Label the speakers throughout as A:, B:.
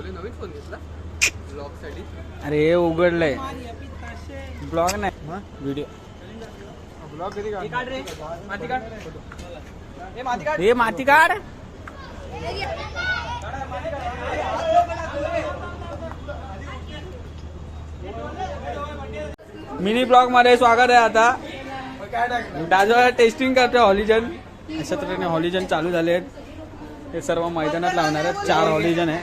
A: बोले नवीन फोन घेतला? ब्लॉगसाठी.
B: अरे हे उघडलंय. ब्लॉग नाही. व्हिडिओ
A: ब्लॉग कधी
B: हे माती काढ. मिनी ब्लॉगमध्ये स्वागत आहे आता. दाजवा टेस्टिंग करतोय हॉलिजन. अशा तऱ्हेने हॉलिजन चालू झाले आहेत हे सर्व मैदानात लावणार आहेत. चार हॉलिजन आहे.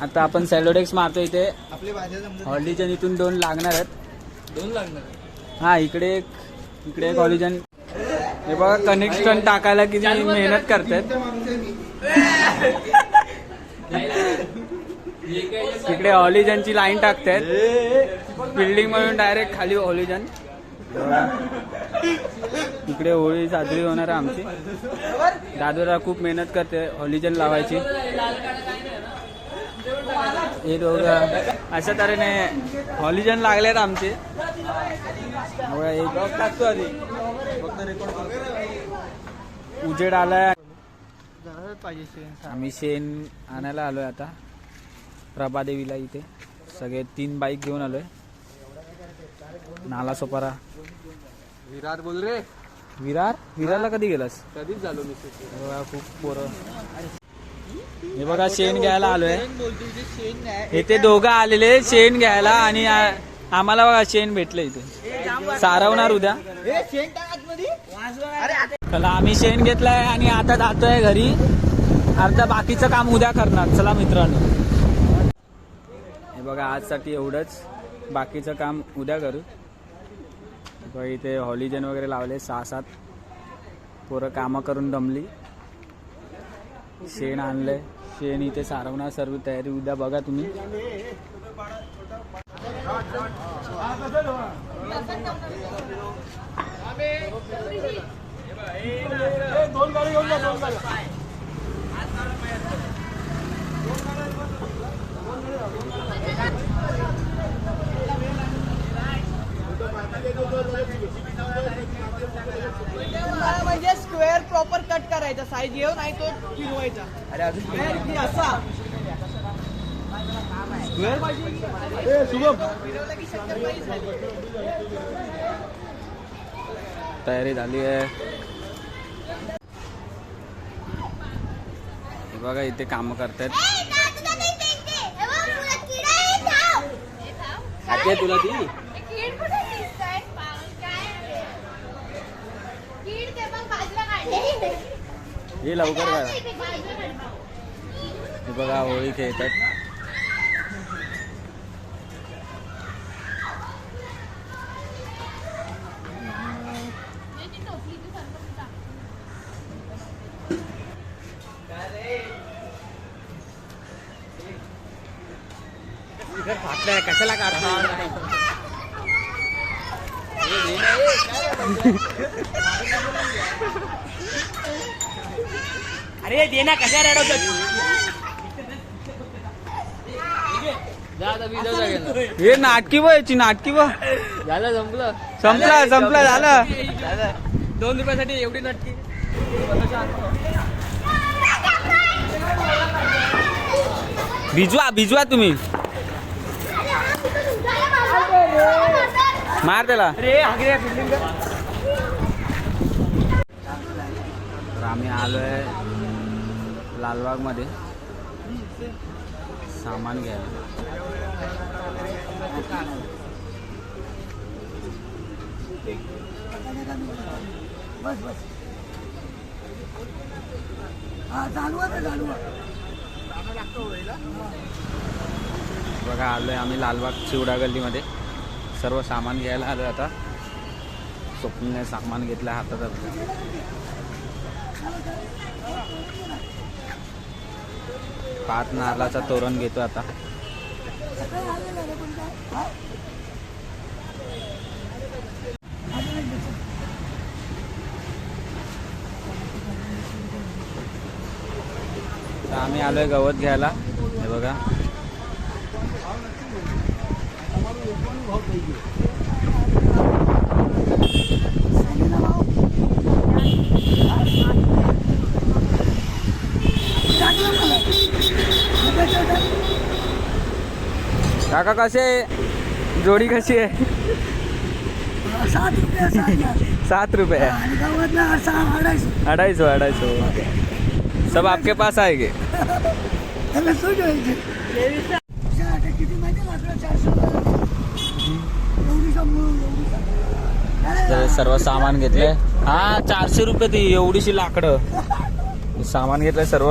B: आता आपण सॅलोडेक्स मारतो इथे. हॉलिजन इथून दोन लागणार आहेत.
A: दोन लागणार
B: हा इकडे एक इकडे एक हॉलिजन. हे बघा कनेक्शन टाकायला किती मेहनत करतात. इकडे हॉलिजनची लाईन टाकतायत बिल्डिंग मधून डायरेक्ट खाली हॉलिजन. इकडे होळी साजरी होणार आहे आमची. दादोरा खूप मेहनत करते हॉलिजन लावायची. हे दोघं अशा तऱ्हेने हॉलिजन लागलेत आमचे. टाकतो आधी. उजेड आलाय. आम्ही शेण आणायला आलोय आता. प्रभादेवीला इथे. सगळे तीन बाईक घेऊन आलोय. नाला सोपारा.
A: विराट बोल रे.
B: विरार? विरारला कधी गेलास?
A: कधीच झालो मी
B: खूप पोरं. हे बघा शेण घ्यायला आलोय. हे ते दोघं आलेले शेण घ्यायला आणि आम्हाला बघा शेण भेटलं इथे. सारवणार उद्या. चला आम्ही शेण घेतलंय आणि आता जातोय घरी. अर्धा बाकीचं काम उद्या करणार. चला मित्रांनो. हे बघा आजसाठी एवढंच. बाकीचं काम उद्या करू. बघा इथे हॉलिजन वगैरे लावले सहा सात पोरं कामं करून दमली. शेण आणलंय. शेण इथे सारवणार सर्व तयारी उद्या बघा तुम्ही.
C: म्हणजे स्क्वेअर करायचा साईज येऊ नाही तो फिरवायचा.
A: अरे अजून
C: Square की असा. फिरवला की शंकरपाळी झाली.
B: तयारी झाली आहे. हे बघा इथे काम करतायत. तुला ती? हे लवकर करा हे बघा होळी खेळतात कशाला
C: अरे देना कशा
B: हे नाटकी व याची नाटकी व.
A: झालं संपलं.
B: संपला संपला झालं.
A: दोन रुपयासाठी एवढी नटकी.
B: भिजवा भिजवा तुम्ही. मार त्याला तर आम्ही आलोय लालबागमध्ये सामान घ्यायला. बघा आलोय आम्ही लालबाग चिवडा गल्लीमध्ये. सर्व सामान घ्यायला आलोय आता. स्वप्नीने सामान घेतलं हातात. पाच नारळाचा तोरण घेतो आता. तर आम्ही आलोय गवत घ्यायला. हे बघा. काका कसे जोडी कशी आहे?
D: सात रुपये.
B: सात रुपये अढ़ाई सौ अढ़ाई सौ सब आपके पास आएंगे.
D: एवढी
B: तर सर्व सामान घेतलंय हा चारशे रुपये ती एवढीशी लाकडं. सामान घेतलंय सर्व.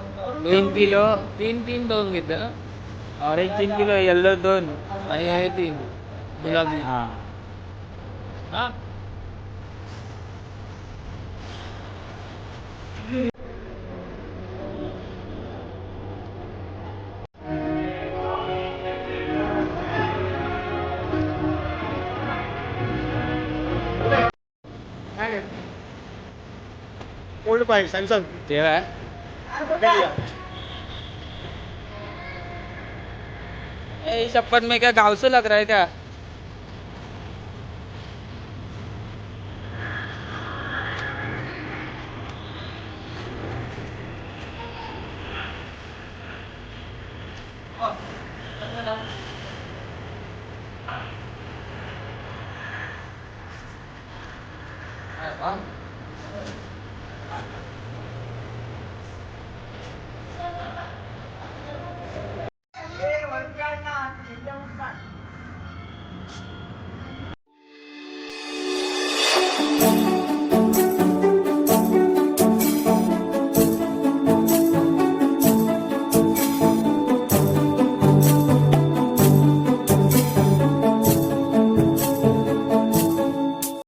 A: दोन किलो
B: तीन किलो
A: तीन तीन दोन घेतले ना
B: ऑरेंज तीन किलो येल्लो दोन.
A: आणि हे तीन. गुलाबी.
B: हा.
A: हा?
E: ओल्ड पाहिजे सॅमसंग
B: ते काय ए शपथ में क्या गाँव से लग रहा है क्या